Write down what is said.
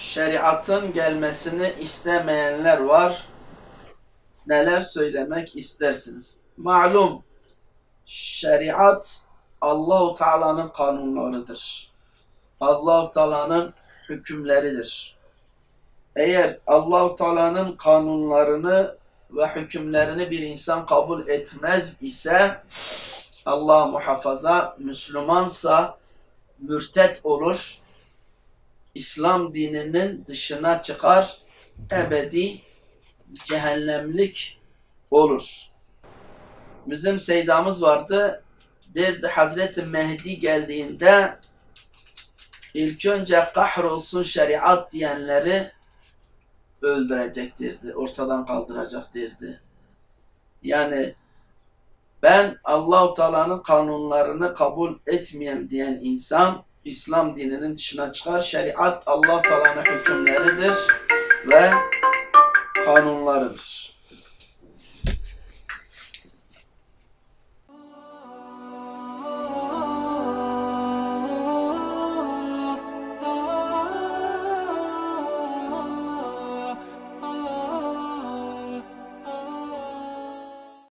şeriatın gelmesini istemeyenler var. Neler söylemek istersiniz? Malum şeriat Allahu Teala'nın kanunlarıdır. Allahu Teala'nın hükümleridir. Eğer Allahu Teala'nın kanunlarını ve hükümlerini bir insan kabul etmez ise Allah muhafaza Müslümansa mürtet olur. İslam dininin dışına çıkar. Ebedi cehennemlik olur. Bizim seydamız vardı. Derdi Hazreti Mehdi geldiğinde ilk önce kahrolsun şeriat diyenleri öldürecek derdi. Ortadan kaldıracak derdi. Yani ben Allahu Teala'nın kanunlarını kabul etmeyen diyen insan İslam dininin dışına çıkar. Şeriat Allah Teala'nın hükümleridir ve kanunlarıdır.